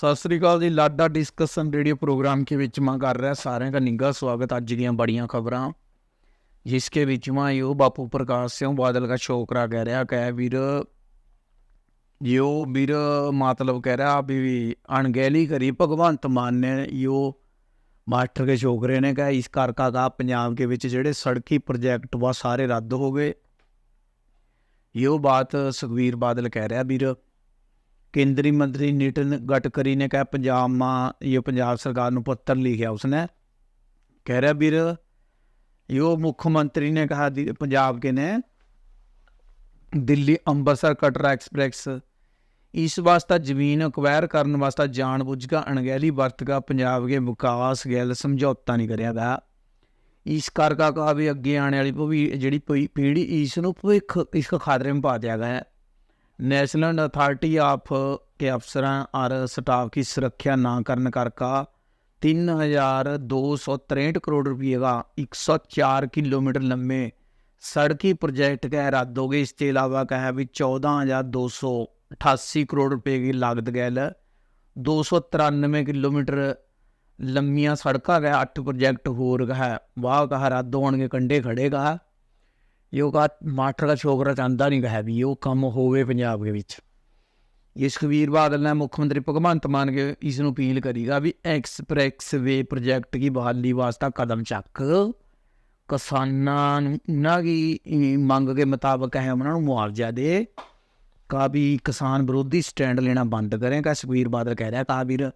ਸਤਿ ਸ੍ਰੀ ਅਕਾਲ ਜੀ ਲਾਡਾ डिस्कशन रेडियो प्रोग्राम के बीच में कर रहा है सारे का निंगा स्वागत ਅੱਜ ਦੀਆਂ ਬੜੀਆਂ ਖਬਰਾਂ ਜਿਸਕੇ ਵਿੱਚ ਮੈਂ ਯੋ ਬਾਪੂ ਪ੍ਰਕਾਸ਼ ਸਿੰਘ ਬਾਦਲ ਦਾ ਛੋਕਰਾ ਕਹਿ ਰਿਹਾ ਕਿ ਵੀਰ ਯੋ ਵੀਰ ਮਤਲਬ ਕਹਿ ਰਿਹਾ ਵੀ ਅਣਗਹਿਲੀ ਕਰੀ ਭਗਵੰਤ ਮਾਨ ਨੇ ਯੋ ਮਾਸਟਰ ਕੇ ਛੋਕਰੇ ਨੇ ਕਹਾ ਇਸ ਕਰਕਾ ਦਾ ਪੰਜਾਬ के ਵਿੱਚ ਜਿਹੜੇ ਸੜਕੀ ਪ੍ਰੋਜੈਕਟ ਵਾ ਸਾਰੇ ਰੱਦ ਹੋ ਗਏ ਯੋ ਬਾਤ ਸੁਖਵੀਰ ਬਾਦਲ ਕਹਿ ਰਿਹਾ ਵੀਰ ਕੇਂਦਰੀ ਮੰਤਰੀ ਨਿਤਨ ਗਟਕਰੀ ਨੇ ਕਿਹਾ ਪੰਜਾਬ ਮਾਂ ਇਹ ਪੰਜਾਬ ਸਰਕਾਰ ਨੂੰ ਪੱਤਰ ਲਿਖਿਆ ਉਸਨੇ ਕਹਿ ਰਿਹਾ ਵੀਰ ਯੋ ਮੁੱਖ ਮੰਤਰੀ ਨੇ ਕਹਾ ਦੀ- ਪੰਜਾਬ ਕੇ ਨੇ ਦਿੱਲੀ ਅੰਮ੍ਰਿਤਸਰ ਕਟਰਾ ਐਕਸਪ੍ਰੈਸ ਇਸ ਵਾਸਤਾ ਜ਼ਮੀਨ ਅਕਵਾਇਰ ਕਰਨ ਵਾਸਤਾ ਜਾਣਬੁੱਝ ਕੇ ਅਣਗਹਿਲੀ ਵਰਤ ਕੇ ਪੰਜਾਬ ਦੇ ਵਿਕਾਸ ਗੱਲ ਸਮਝੌਤਾ ਨਹੀਂ ਕਰਿਆ ਗਾ ਇਸ ਕਰਕੇ ਕਹਾ ਵੀ ਅੱਗੇ ਆਉਣ ਵਾਲੀ ਭਵੀ ਜਿਹੜੀ ਪਈ- ਪੀੜ੍ਹੀ ਇਸ ਨੂੰ ਭਵਿੱਖ ਇਸ ਖਾਤਰੇ में पा दिया गया है नेशनल अथॉरिटी ऑफ के अफसरों और स्टाफ की सुरक्षा ना करने करका तीन हजार दो सौ तिरसठ करोड़ रुपये का एक सौ चार किलोमीटर लंबे सड़की प्रोजेक्ट का रद्द हो गए इसके अलावा कहा भी चौदह हजार दो सौ अठासी करोड़ रुपये की लागत गैल दो सौ तिरानवे किलोमीटर लंबिया सड़क का अठ प्रोजेक्ट होर का है वाह कहा रद्द होने के कंडे खड़े का है ਦਾ ਛੋਕਰਾ ਚਾਹੁੰਦਾ ਨਹੀਂ ਹੈ ਵੀ ਉਹ ਕੰਮ ਹੋਵੇ ਪੰਜਾਬ ਦੇ ਵਿੱਚ ਇਸ ਕਬੀਰ ਬਾਦਲ ਨੇ ਮੁੱਖ ਮੰਤਰੀ ਭਗਵੰਤ ਮਾਨ ਕੇ ਇਸ ਨੂੰ ਅਪੀਲ ਕਰੀਗਾ ਵੀ ਐਕਸਪ੍ਰੈਸ ਵੇ ਪ੍ਰੋਜੈਕਟ ਦੀ ਬਹਾਲੀ ਵਾਸਤਾ ਕਦਮ ਚੱਕ ਕਿਸਾਨਾਂ ਨੂੰ ਉਹਨਾਂ ਦੀ ਅਹ, ਮੰਗ ਦੇ ਮੁਤਾਬਕ ਹੈ ਉਹਨਾਂ ਨੂੰ ਮੁਆਵਜ਼ਾ ਦੇ ਕਾ ਵੀ ਕਿਸਾਨ ਵਿਰੋਧੀ ਸਟੈਂਡ ਲੈਣਾ ਬੰਦ ਕਰੇ ਕਾ ਸੁਖਬੀਰ ਬਾਦਲ ਕਹਿ ਰਿਹਾ ਕਾ ਵੀਰ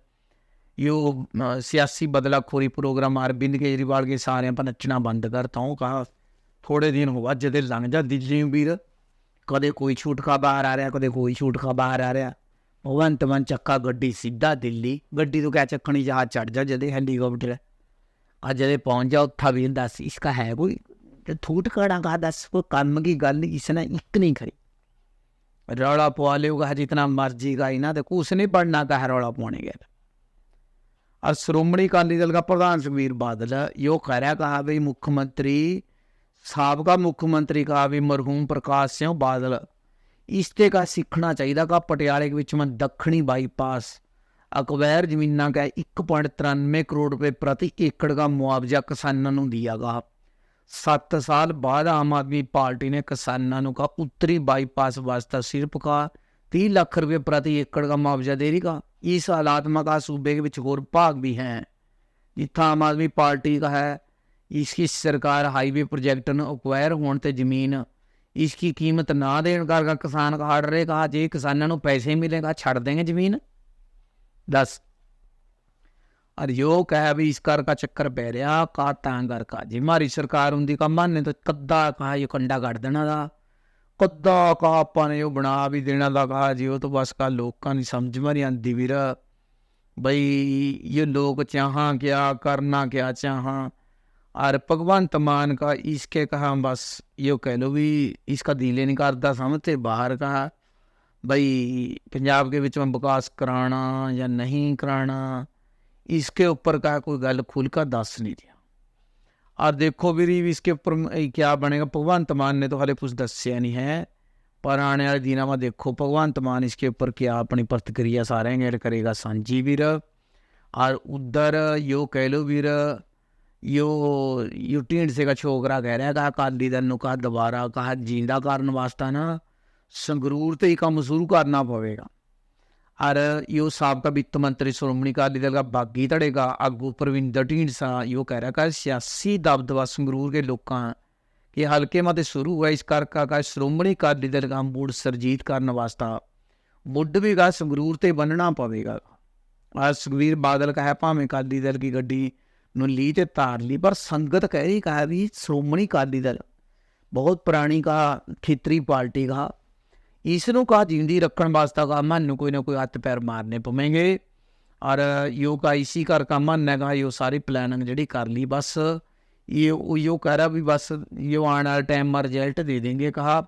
यो अ, सियासी बदलाखोरी प्रोग्राम अरविंद केजरीवाल के सारे पर नचना बंद करता हूँ ਥੋੜੇ ਦਿਨ ਹੋ ਅੱਜ ਦੇ ਲੰਘ ਜਾਂਦੀ ਜੀ ਵੀਰ। ਕਦੇ ਕੋਈ ਛੂਟ ਖਾ ਬਾਹਰ ਆ ਰਿਹਾ, ਕਦੇ ਕੋਈ ਛੂਟ ਖਾ ਬਾਹਰ ਆ ਰਿਹਾ। ਭਗਵੰਤ ਮਨ ਚੱਕਾ ਗੱਡੀ ਸਿੱਧਾ ਦਿੱਲੀ। ਗੱਡੀ ਤੋਂ ਕਿਆ ਚੱਕਣੀ ਜਹਾਜ਼ ਚੜ ਜਾ ਜਦੇ ਹੈਲੀਕਾਪਟਰ। ਅੱਜ ਜਦੇ ਪਹੁੰਚ ਜਾ, ਉੱਥਾ ਵੀ ਹੁੰਦਾ ਸੀ ਇਸਕਾ ਹੈ ਕੋਈ? ਥੂਟ ਕੜਾ ਕਹਾ ਦੱਸ, ਕੋਈ ਕੰਮ ਕੀ ਗੱਲ ਇਸ ਨੇ ਇੱਕ ਨਹੀਂ ਖਰੀ ਰੌਲਾ ਪਵਾ ਲਿਓਗਾ ਜਿਤਨਾ ਮਰਜ਼ੀ ਦਾ ਇਹਨਾਂ ਤੇ ਕੁਛ ਨਹੀਂ ਪੜਨਾ ਕਹ ਰੌਲਾ ਪਾਉਣੇ ਗਿਆ ਅਰ ਸ਼੍ਰੋਮਣੀ ਅਕਾਲੀ ਦਲ ਦਾ ਪ੍ਰਧਾਨ ਸੁਖਵੀਰ ਬਾਦਲ, ਯੋ ਕਹਿ ਰਿਹਾ, ਕਹਾ ਵੀ ਮੁੱਖ ਮੰਤਰੀ ਸਾਬਕਾ ਮੁੱਖ ਮੰਤਰੀ ਕਾ ਵੀ ਮਰਹੂਮ ਪ੍ਰਕਾਸ਼ ਸਿੰਘ ਬਾਦਲ। ਇਸ 'ਤੇ ਕਾ ਸਿੱਖਣਾ ਚਾਹੀਦਾ ਕਾ ਪਟਿਆਲੇ ਵਿੱਚ ਮਨ ਦੱਖਣੀ ਬਾਈਪਾਸ। ਅਕਵੈਰ ਜ਼ਮੀਨਾਂ ਕਾ 1.93 ਕਰੋੜ ਰੁਪਏ ਪ੍ਰਤੀ ਏਕੜ ਦਾ ਮੁਆਵਜ਼ਾ ਕਿਸਾਨਾਂ ਨੂੰ ਦਿਆਗਾ 7 ਸਾਲ ਬਾਅਦ ਆਮ ਆਦਮੀ ਪਾਰਟੀ ਨੇ ਕਿਸਾਨਾਂ ਨੂੰ ਕਾ ਉੱਤਰੀ ਬਾਈਪਾਸ ਵਾਸਤੇ ਸਿਰਫ ਕਾ 30 ਲੱਖ ਰੁਪਏ ਪ੍ਰਤੀ ਏਕੜ ਦਾ ਮੁਆਵਜ਼ਾ ਦੇ ਰਹੀ ਇਸ ਹਾਲਾਤ ਮਾ ਕਾ ਸੂਬੇ ਵਿੱਚ ਹੋਰ ਭਾਗ ਵੀ ਹੈ। ਜਿੱਥਾ ਆਮ ਆਦਮੀ ਪਾਰਟੀ ਦਾ ਹੈ है इसकी सरकार हाईवे प्रोजेक्ट न अक्वायर होने ते जमीन इसकी कीमत ना देने कर किसान का हट रहे कहा जे किसानों ਨੂੰ पैसे मिलेगा छड़ देंगे जमीन दस और यो कह भी इस कर का चक्कर पै रहा का तांगर का जी हमारी सरकार ਹੁੰਦੀ का माने तो कद्दा कहा ये कंडा ਕੱਢ ਦੇਣਾ ਦਾ ਕੱਦਾ ਕਾ ਆਪਾਂ ਨੇ ਉਹ ਬਣਾ ਵੀ ਦੇਣਾ ਦਾ ਕਹਾ ਜੀ ਉਹ ਤਾਂ ਬਸ ਕਾ ਲੋਕਾਂ ਦੀ ਸਮਝ ਮਾ ਨਹੀਂ ਆਂਦੀ ਵੀਰ ਬਈ ਇਹ ਲੋਕ ਚਾਹਾਂ क्या करना क्या चाहा और भगवंत मान का इसके कहा बस यो कह लो भी इसका दिले नहीं करता समझते बाहर कहा बई पंजाब के विच में विकास कराना या नहीं कराना इसके ऊपर का कोई गल खुल कर दस नहीं दिया और देखो भी इसके ऊपर म- क्या बनेगा भगवंत मान ने तो हाले कुछ दसिया नहीं है पर आने वाले दिनों में देखो भगवंत मान इसके ऊपर क्या अपनी प्रतिक्रिया सारे गेड़ करेगा सांझी वीर और उधर यो कह लो वीर यो यो ਢੀਂਡਸੇ ਦਾ ਛੋਕਰਾ ਕਹਿ ਰਿਹਾ ਕਹਾ ਅਕਾਲੀ ਦਲ ਨੂੰ ਕਹਾ ਦੁਬਾਰਾ ਕਹਾ ਜਿੰਦਾ ਕਰਨ ਵਾਸਤਾ ਨਾ ਸੰਗਰੂਰ ਤੇ ਹੀ ਕੰਮ ਸ਼ੁਰੂ ਕਰਨਾ ਪਵੇਗਾ और यो साबका वित्त मंत्री श्रोमणी अकाली दल का बागी धड़े का आगू प्रविंदर ढींडसा यो कह रहा का सियासी दबदबा संगरूर के लोगों के हल्के मत शुरू हुआ इस करका का श्रोमणी अकाली दल का मूड सरजीत करने वास्ता मुड भी का संगरूर ते बनना पवेगा आज सुखबीर बादल का है भावें अकाली दल की गड्डी ਨੂੰ ਲੀ ਤੇ ਤਾਰ ਲਈ ਪਰ ਸੰਗਤ ਕਹਿ ਰਹੀ ਕਹਾ ਵੀ ਸ਼੍ਰੋਮਣੀ ਅਕਾਲੀ ਦਲ, ਬਹੁਤ ਪੁਰਾਣੀ ਕਾ, ਖੇਤਰੀ ਪਾਰਟੀ ਕਾ ਇਸ ਨੂੰ ਕਾ ਜਿੰਦੀ ਰੱਖਣ ਵਾਸਤੇ ਕਾ, ਮਨ ਨੂੰ ਕੋਈ ਨਾ ਕੋਈ ਹੱਥ ਪੈਰ ਮਾਰਨੇ ਪਵੇਂਗੇ। ਔਰ ਯੋ ਕਾ ਇਸੀ ਕਰ ਕਾ ਮਨ ਹੈਗਾ ਯੋ ਸਾਰੀ ਪਲਾਨਿੰਗ ਜਿਹੜੀ ਕਰ ਲਈ, ਬਸ ਇਹ ਉਹ ਯੋ ਕਹਿ ਰਿਹਾ ਵੀ ਬਸ ਯੋ ਆਉਣ ਵਾਲੇ ਟਾਈਮ ਮਾ ਰਿਜ਼ਲਟ ਦੇ ਦੇਂਗੇ ਕਹਾ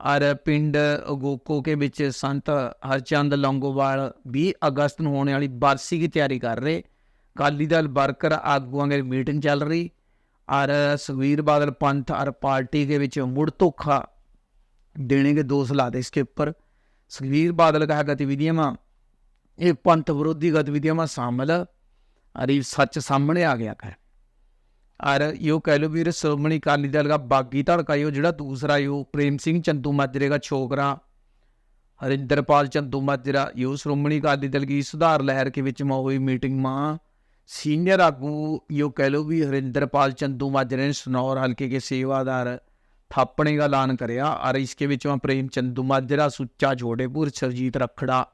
ਔਰ ਪਿੰਡ ਗੋਕੋ ਕੇ ਵਿੱਚ ਸੰਤ ਹਰਚੰਦ ਲੰਗੋਵਾਲ 20 ਅਗਸਤ ਨੂੰ ਹੋਣੇ ਵਾਲੀ ਬਰਸੀ ਦੀ ਤਿਆਰੀ ਕਰ ਰਹੇ। ਅਕਾਲੀ ਦਲ ਵਰਕਰ ਆਗੂਆਂ ਦੀ ਮੀਟਿੰਗ ਚੱਲ ਰਹੀ ਔਰ ਸੁਖਵੀਰ ਬਾਦਲ ਪੰਥ ਔਰ ਪਾਰਟੀ ਦੇ ਵਿੱਚ ਮੁੜ ਧੋਖਾ देने के दोष ला दे इसके ऊपर सुखबीर बादल का गतिविधियां में ये पंथ विरोधी गतिविधियां में शामिल अरे सच सामने आ गया है और यो कह लो भी श्रोमणी अकाली दल का बागी धड़का यो जो दूसरा यो प्रेम सिंह चंदू माजरे का छोकरा हरिंदरपाल चंदू माजरा यो श्रोमणी अकाली दल की सुधार लहर के बीच में हुई मीटिंग में ਸੀਨੀਅਰ ਆਗੂ ਯੋ ਕਹਿ ਲੋ ਵੀ ਹਰਿੰਦਰਪਾਲ ਚੰਦੂ ਮਾਜਰੇ ਨੇ ਸਨੌਰ ਹਲਕੇ ਕੇ ਸੇਵਾਦਾਰ ਥਾਪਣੇ ਦਾ ਐਲਾਨ ਕਰਿਆ। ਔਰ ਇਸਕੇ ਵਿੱਚੋਂ ਪ੍ਰੇਮ ਚੰਦੂ ਮਾਜਰਾ, ਸੁੱਚਾ ਜੋੜੇਪੁਰ, ਸਰਜੀਤ ਰਖੜਾ,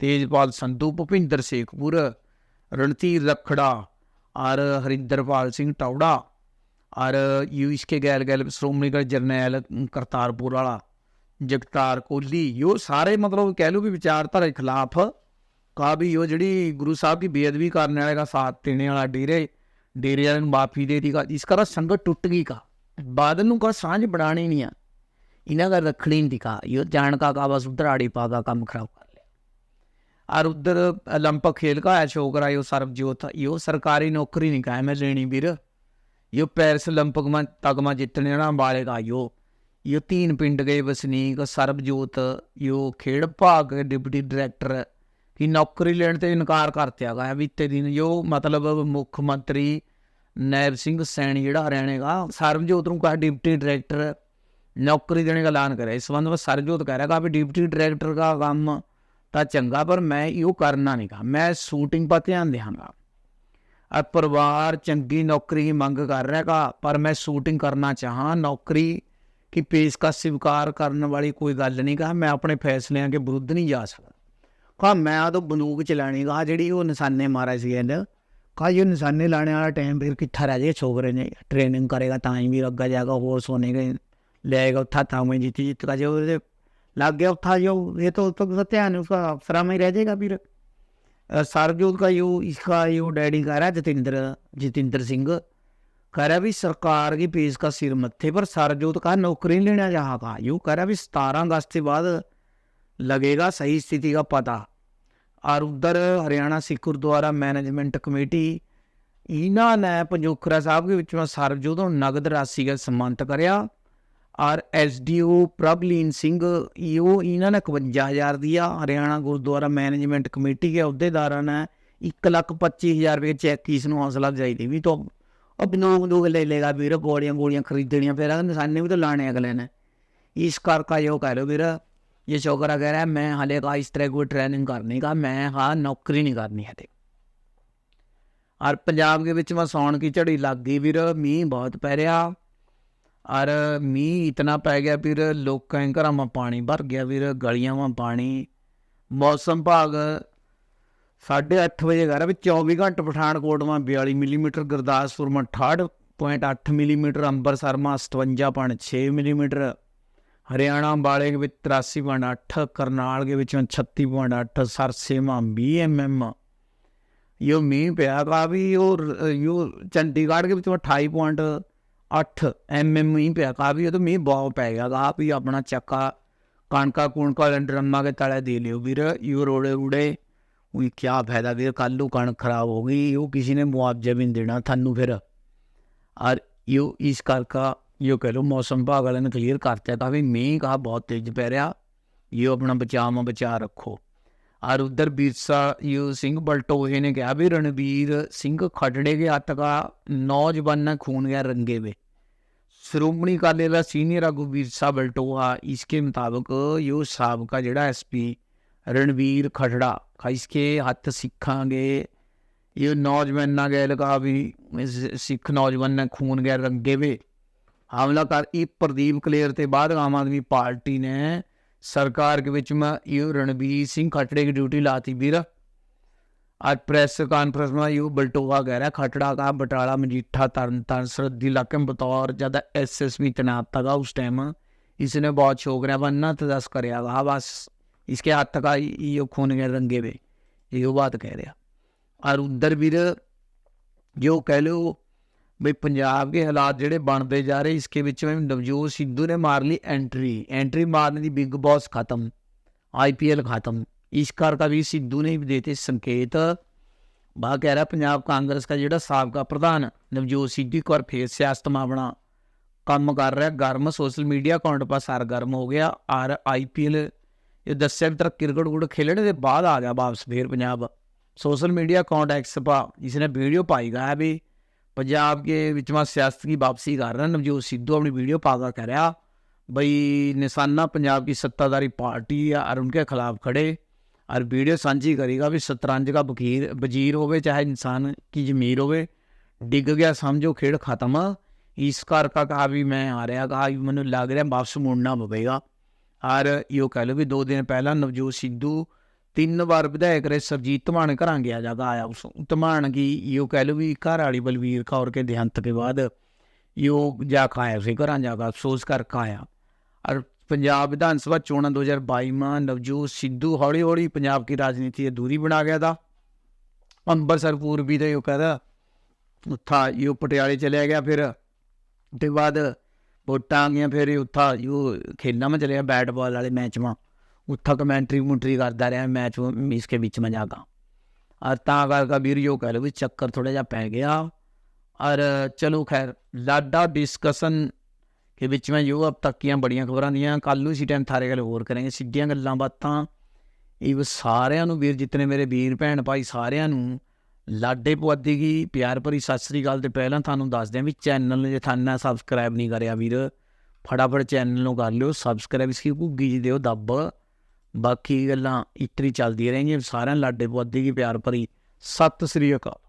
ਤੇਜਪਾਲ ਸੰਧੂ, ਭੁਪਿੰਦਰ ਸੇਖਪੁਰ, ਰਣਧੀਰ ਰਖੜਾ, ਔਰ ਹਰਿੰਦਰਪਾਲ ਸਿੰਘ ਟੌੜਾ, ਔਰ ਯੂ ਇਸਕੇ ਗੈਲ ਗੈਲ ਸ਼੍ਰੋਮਣੀ ਕਰ ਜਰਨੈਲ ਕਰਤਾਰਪੁਰ ਵਾਲਾ, ਜਗਤਾਰ ਕੋਲੀ ਯੋ ਸਾਰੇ ਮਤਲਬ ਕਹਿ ਲੋ ਵੀ ਵਿਚਾਰਧਾਰਾ ਖਿਲਾਫ का भी यो जड़ी गुरु साहब की बेअदबी करने वाले का साथ देने वाला डेरे डेरे वाले ਨੂੰ ਮਾਫੀ ਦੇ ਦੀ ਇਸ ਕਰਾ ਸੰਗਤ ਟੁੱਟ ਗਈ ਕਾ ਬਾਦਲ ਨੂੰ ਕਾ ਸਾਂਝ ਬਣਾਣੀ ਨਹੀਂ ਆ ਇਹਨਾਂ ਦਾ ਰੱਖਣੀ ਨਹੀਂ ਦਿਖਾ ਯੋ ਜਾਣ ਕਾ ਕਾ ਬਸ ਉਧਰ ਆੜੀ ਪਾ ਕਾ ਕੰਮ ਖਰਾਬ ਕਰ ਲਿਆ और उधर ओलंपिक खेल का है छोकरा यो सरबजोत यो सरकारी नौकरी नहीं का है मैं लेनी वीर यो पेरिस ओलंपिक में तगमा जितने ना वाले का यो यो तीन पिंड गए वसनीक सरबजोत यो खेड भाग के डिप्टी डायरैक्टर ਕਿ ਨੌਕਰੀ ਲੈਣ ਤੇ ਇਨਕਾਰ ਕਰ ਦਿੱਤਾ ਗਿਆ ਬੀਤੇ ਦਿਨ ਜੋ ਮਤਲਬ ਮੁੱਖ ਮੰਤਰੀ ਨੈਬ ਸਿੰਘ ਸੈਣੀ ਜਿਹੜਾ ਰਹਿਣੇਗਾ ਸਰਬਜੋਤ ਨੂੰ ਕਹਾ ਡਿਪਟੀ ਡਾਇਰੈਕਟਰ ਨੌਕਰੀ ਦੇਣੇ ਦਾ ਐਲਾਨ ਕਰਿਆ। ਇਸ ਸੰਬੰਧ ਵਿੱਚ ਸਰਬਜੋਤ ਕਹਿ ਰਿਹਾ ਕਿ ਡਿਪਟੀ ਡਾਇਰੈਕਟਰ ਦਾ ਕੰਮ ਤਾਂ ਚੰਗਾ, ਪਰ ਮੈਂ ਇਹ ਉਹ ਕਰਨਾ ਨਹੀਂ ਕਹਾ ਮੈਂ ਸ਼ੂਟਿੰਗ 'ਤੇ ਧਿਆਨ ਦੇਵਾਂਗਾ ਆ ਪਰਿਵਾਰ ਚੰਗੀ ਨੌਕਰੀ ਹੀ ਮੰਗ ਕਰ ਰਿਹਾ ਕਾ ਪਰ ਮੈਂ ਸ਼ੂਟਿੰਗ ਕਰਨਾ ਚਾਹਾਂ। ਨੌਕਰੀ ਕਿ ਪੇਸ਼ਕਸ਼ ਸਵੀਕਾਰ ਕਰਨ ਵਾਲੀ ਕੋਈ ਗੱਲ ਨਹੀਂ ਕਹਾ ਮੈਂ ਆਪਣੇ ਫੈਸਲਿਆਂ ਦੇ ਵਿਰੁੱਧ ਨਹੀਂ ਜਾ ਸਕਦਾ। ਕਹਾ ਮੈਂ ਆ ਤਾਂ ਬੰਦੂਕ ਚਲਾਣੀ ਗਾ ਜਿਹੜੀ ਉਹ ਨਿਸ਼ਾਨੇ ਮਾਰਾ ਸੀ ਇਹਨੇ ਕਹਾ ਇਹ ਨਿਸ਼ਾਨੇ ਲਾਣੇ ਵਾਲਾ ਟਾਈਮ ਫਿਰ ਕਿੱਥਾ ਰਹਿ ਜਾਏ ਛੋਕਰੇ ਨੇ ਟ੍ਰੇਨਿੰਗ ਕਰੇਗਾ ਤਾਂ ਹੀ ਵੀ ਅੱਗਾ ਜਾਏਗਾ ਹੋਰ ਸੋਨੇ ਕੇ ਲੈਗਾ ਉੱਥਾ ਤਾਂ ਮੈਂ ਜਿੱਤ ਜਿੱਤ ਕਾ ਜੋ ਉਹਦੇ लग गया था जो ये तो तो ध्यान उसका अफसरा में रह जाएगा फिर सरजोत का यो इसका यो डैडी कह रहा है जतिंद्र जतिंद्र सिंह कह रहा भी सरकार की पेश का सिर मत्थे पर सरजोत का नौकरी नहीं लेना जहाँ का यू कह रहा भी सतारह अगस्त के बाद लगेगा सही स्थिति का पता और उधर हरियाणा सिख गुरुद्वारा मैनेजमेंट कमेटी ਇਹਨਾਂ ਨੇ ਪੰਜੋਖਰਾ ਸਾਹਿਬ ਦੇ ਵਿੱਚ ਸਰਬਜੋਤ ਨੂੰ ਨਗਦ ਰਾਸ਼ੀ ਦਾ ਸਨਮਾਨਿਤ ਕਰਿਆ ਔਰ ਐਸਡੀਓ ਪ੍ਰਭਲੀਨ ਸਿੰਘ ਇਹੋ ਇਹਨਾਂ ਨੇ 51000 ਦਿਆ ਹਰਿਆਣਾ ਗੁਰਦੁਆਰਾ ਮੈਨੇਜਮੈਂਟ ਕਮੇਟੀ ਦੇ ਅਹੁਦੇਦਾਰਾਂ ਨੇ 125000 ਰੁਪਏ ਚੈੱਕ ਇਸ ਨੂੰ ਹੌਸਲਾ ਜਾਈ ਦੀ ਵੀ ਤੋਂ ਅਬ ਨੋ ਲੋਗ ਲੈ ਲੇਗਾ ਵੀਰ ਗੋਲੀਆਂ ਗੋਲੀਆਂ ਖਰੀਦਣੀਆਂ ਫਿਰ ਅਗਲੇ ਨਿਸ਼ਾਨੇ ਵੀ ਤਾਂ ਲਾਣੇ ਅਗਲੇ ਨੇ ਇਸ ਕਰਕੇ यो कह लो ਵੀਰ ये छोकरा कह रहा है मैं हाले का इस तरह कोई ट्रेनिंग करने का मैं हाँ नौकरी नहीं करनी है ਔਰ ਪੰਜਾਬ ਦੇ ਵਿੱਚ ਮੈਂ ਸੌਣ ਕੀ ਝੜੀ ਲੱਗ ਗਈ ਵੀਰ ਮੀਂਹ ਬਹੁਤ ਪੈ ਰਿਹਾ ਔਰ ਮੀਂਹ ਇਤਨਾ ਪੈ ਗਿਆ ਵੀਰ ਲੋਕਾਂ ਦੇ ਘਰਾਂ 'ਮਾ ਪਾਣੀ ਭਰ ਗਿਆ ਵੀਰ ਗਲੀਆਂ 'ਮਾ ਪਾਣੀ ਮੌਸਮ ਭਾਗ 8:30 ਵਜੇ ਘਰ ਵਿੱਚ 24 ਘੰਟੇ ਪਠਾਨਕੋਟ 'ਮਾ 42 ਮਿਲੀਮੀਟਰ ਗੁਰਦਾਸਪੁਰ 'ਮਾ 68.8 ਮਿਲੀਮੀਟਰ ਅੰਮ੍ਰਿਤਸਰ 'ਮਾ 57.6 ਮਿਲੀਮੀਟਰ ਹਰਿਆਣਾ ਅੰਬਾਲੇ ਦੇ ਵਿੱਚ 83.8 ਕਰਨਾਲ ਦੇ ਵਿੱਚ 36.8 ਸਰਸੇ 'ਮਾ 20 ਐਮਐਮ ਯੋ ਮੀਂਹ ਪਿਆ ਕਾ ਵੀ, ਯੋ ਯੋ ਚੰਡੀਗੜ੍ਹ ਦੇ ਵਿੱਚ 28.8 ਐਮਐਮ ਮੀਂਹ ਪਿਆ ਕਾਫੀ ਉਹ ਤਾਂ ਮੀਂਹ ਬਹੁਤ ਪੈ ਗਿਆ ਕਾ ਵੀ ਆਪਣਾ ਚੱਕਾ ਕਣਕਾ ਕੁਣਕਾ ਡਰਮਾ ਕੇ ਤਲੇ ਦੇ ਲਿਓ ਵੀਰ, ਯੋ ਰੋੜੇ ਰੂੜੇ। ਉਹ ਕੀ ਫਾਇਦਾ ਵੀਰ ਕੱਲ ਨੂੰ ਕਣਕ ਖਰਾਬ ਹੋ ਗਈ, ਉਹ ਕਿਸੇ ਨੇ ਮੁਆਵਜ਼ਾ ਵੀ ਨਹੀਂ ਦੇਣਾ ਤੁਹਾਨੂੰ ਫਿਰ। ਔਰ ਯੋ ਇਸ ਕਰਕੇ यो कह लो मौसम विभाग वाले ने क्लियर करता था भी मींह कहा बहुत तेज पै रहा ये अपना बचाव में बचा रखो और उधर बिरसा यू सिंह बलटोहे ने कहा भी रणवीर सिंह खटड़े के हथ का नौजवान खून गया रंगे में श्रोमणी अकाली दल सीनियर आगू बिरसा बलटोहा इसके मुताबिक यो सबका जड़ा एस पी रणवीर खटड़ा इसके हथ सीखांगे ये नौजवान गैल कहा भी सिख नौजवान खून गया रंगे वे हमला कर ई प्रदीप कलेर के बाद आम आदमी पार्टी ने सरकार के बीच में यू रणबीर सिंह खटड़े की ड्यूटी लाती बीर आज प्रेस कॉन्फ्रेंस में यू बल्टोहा कह रहा है खटड़ा का बटाला मजीठा तरन तारण सरहदी इलाके में बतौर ज़्यादा एस एस पी तैनात था उस टाइम इसने बहुत शौक रहा बनना तो दस कर बस इसके हाथ का ये खून गए रंगे में ये बात कह रहा और उधर भी जो कह लो ਬਈ ਪੰਜਾਬ ਦੇ ਹਾਲਾਤ ਜਿਹੜੇ ਬਣਦੇ ਜਾ ਰਹੇ ਇਸਕੇ ਵਿੱਚ में नवजोत सिद्धू ने मार ली एंट्री एंट्री मारने दी बिग बॉस खत्म आईपीएल खत्म इस कर का भी सिद्धू ने भी देते संकेत ਬਾ ਕਹਿ ਰਿਹਾ ਪੰਜਾਬ ਕਾਂਗਰਸ ਦਾ ਜਿਹੜਾ ਸਾਬਕਾ ਪ੍ਰਧਾਨ ਨਵਜੋਤ ਸਿੱਧੂ ਇੱਕ ਵਾਰ ਫੇਰ ਸਿਆਸਤ ਮਾ ਆਪਣਾ ਕੰਮ ਕਰ ਰਿਹਾ ਗਰਮ ਸੋਸ਼ਲ ਮੀਡੀਆ ਅਕਾਊਂਟ ਪਰ ਸਰਗਰਮ ਹੋ ਗਿਆ ਔਰ ਆਈਪੀਐਲ ਇਹ ਦੱਸਿਆ ਵੀ ਤੇਰਾ ਕ੍ਰਿਕਟ ਕੁੜ ਖੇਲਣ ਦੇ ਬਾਅਦ ਆ ਗਿਆ ਵਾਪਸ ਫੇਰ ਪੰਜਾਬ सोशल मीडिया कॉन्टैक्ट्स पा जिसने वीडियो पाई गया है भी पंजाब के विच में सियासत की वापसी कर रहा है नवजोत सिद्धू अपनी वीडियो पाकर कह रहा भाई निशाना पंजाब की सत्ताधारी पार्टी है और उनके खिलाफ खड़े और वीडियो साझी करेगा भी शतरंज का वकीर वजीर होवे चाहे इंसान की जमीर होवे डिग गया समझो खेड खत्म इस कर का कहा भी मैं आ रहा कहा भी मैंने लग रहा वापस मुड़ना पवेगा और यो कह लो भी दो दिन पहला नवजोत सिद्धू ਤਿੰਨ ਵਾਰ ਵਿਧਾਇਕ ਰਹੇ ਸਰਜੀਤ ਧਮਾਨ ਘਰਾਂ ਗਿਆ ਜਦ ਆਇਆ ਉਸ ਧਮਾਨ ਕੀ ਯੋ ਕਹਿ ਲੋ ਵੀ ਘਰ ਵਾਲੀ ਬਲਵੀਰ ਕੌਰ ਕੇ ਦੇਹੰਤ ਕੇ ਬਾਅਦ ਯੋ ਜਾ ਖਾਇਆ ਸੀ ਘਰਾਂ ਜਾ ਕੇ, ਅਫਸੋਸ ਕਰ ਖਾਇਆ ਔਰ ਪੰਜਾਬ ਵਿਧਾਨ ਸਭਾ ਚੋਣਾਂ 2022 ਮਾਂ ਨਵਜੋਤ ਸਿੱਧੂ ਹੌਲੀ ਹੌਲੀ ਪੰਜਾਬ ਦੀ ਰਾਜਨੀਤੀ ਤੋਂ ਦੂਰੀ ਬਣਾ ਗਿਆ ਦਾ। ਅੰਬਰਸਰ ਪੂਰਬੀ ਦੇ ਯੋ ਕਹਦਾ ਉੱਥਾ ਯੋ ਪਟਿਆਲੇ ਚਲਿਆ ਗਿਆ ਫਿਰ। ਤੇ ਬਾਅਦ ਵੋਟਾਂ ਆ ਗਈਆਂ ਫਿਰ ਉੱਥਾ ਯੋ ਖੇਡਾਂ ਮੈਂ ਚਲਿਆ, ਬੈਟ ਬਾਲ ਵਾਲੇ ਮੈਚ ਮਾਂ। ਉੱਥਾ ਕਮੈਂਟਰੀ ਮੁੰਟਰੀ ਕਰਦਾ ਰਿਹਾ ਮੈਚ ਇਸ ਕੇ ਵਿੱਚ में ਜਾਗਾ ਔਰ ਤਾਂ ਕਰਕੇ ਵੀਰ ਯੋ ਕਹਿ ਲਓ ਵੀ ਚੱਕਰ ਥੋੜਾ ਜਿਹਾ ਪੈ ਗਿਆ ਔਰ ਚਲੋ ਖੈਰ ਲਾਡਾ ਡਿਸਕਸ਼ਨ के ਵਿੱਚ में ਜੋ ਅਬ ਤੱਕ ਦੀਆਂ ਬੜੀਆਂ ਖਬਰਾਂ ਦੀਆਂ ਕੱਲ ਨੂੰ ਇਸੀ ਟਾਈਮ ਥਾਰੇ ਗੱਲ ਹੋਰ ਕਰਾਂਗੇ ਸਿੱਧੀਆਂ ਗੱਲਾਂ ਬਾਤਾਂ ਇਹ ਸਾਰਿਆਂ ਨੂੰ ਵੀਰ ਜਿਤਨੇ ਮੇਰੇ ਵੀਰ ਭੈਣ ਭਾਈ ਸਾਰਿਆਂ ਨੂੰ ਲਾਡੇ ਪੁਆਧੀ ਕੀ ਪਿਆਰ ਭਰੀ ਸਤਿ ਸ੍ਰੀ ਅਕਾਲ ਤੇ ਪਹਿਲਾਂ ਤੁਹਾਨੂੰ ਦੱਸ ਦਿਆਂ ਵੀ ਚੈਨਲ ਨੂੰ ਜੇ ਥਾਨਾ ਸਬਸਕ੍ਰਾਈਬ ਨਹੀਂ ਕਰਿਆ ਵੀਰ ਫਟਾਫਟ ਚੈਨਲ ਨੂੰ ਕਰ ਲਿਓ ਸਬਸਕ੍ਰਾਈਬ ਇਸਕੀ ਘੁੱਗੀ ਜੀ ਦਿਓ ਦੱਬ ਬਾਕੀ ਗੱਲਾਂ ਇਤਰੀ ਚੱਲਦੀਆਂ ਰਹਿਣਗੀਆਂ ਸਾਰਿਆਂ ਲਾਡੇ ਪੁਆਧੀ ਕੀ ਪਿਆਰ ਭਰੀ। ਸਤਿ ਸ੍ਰੀ ਅਕਾਲ।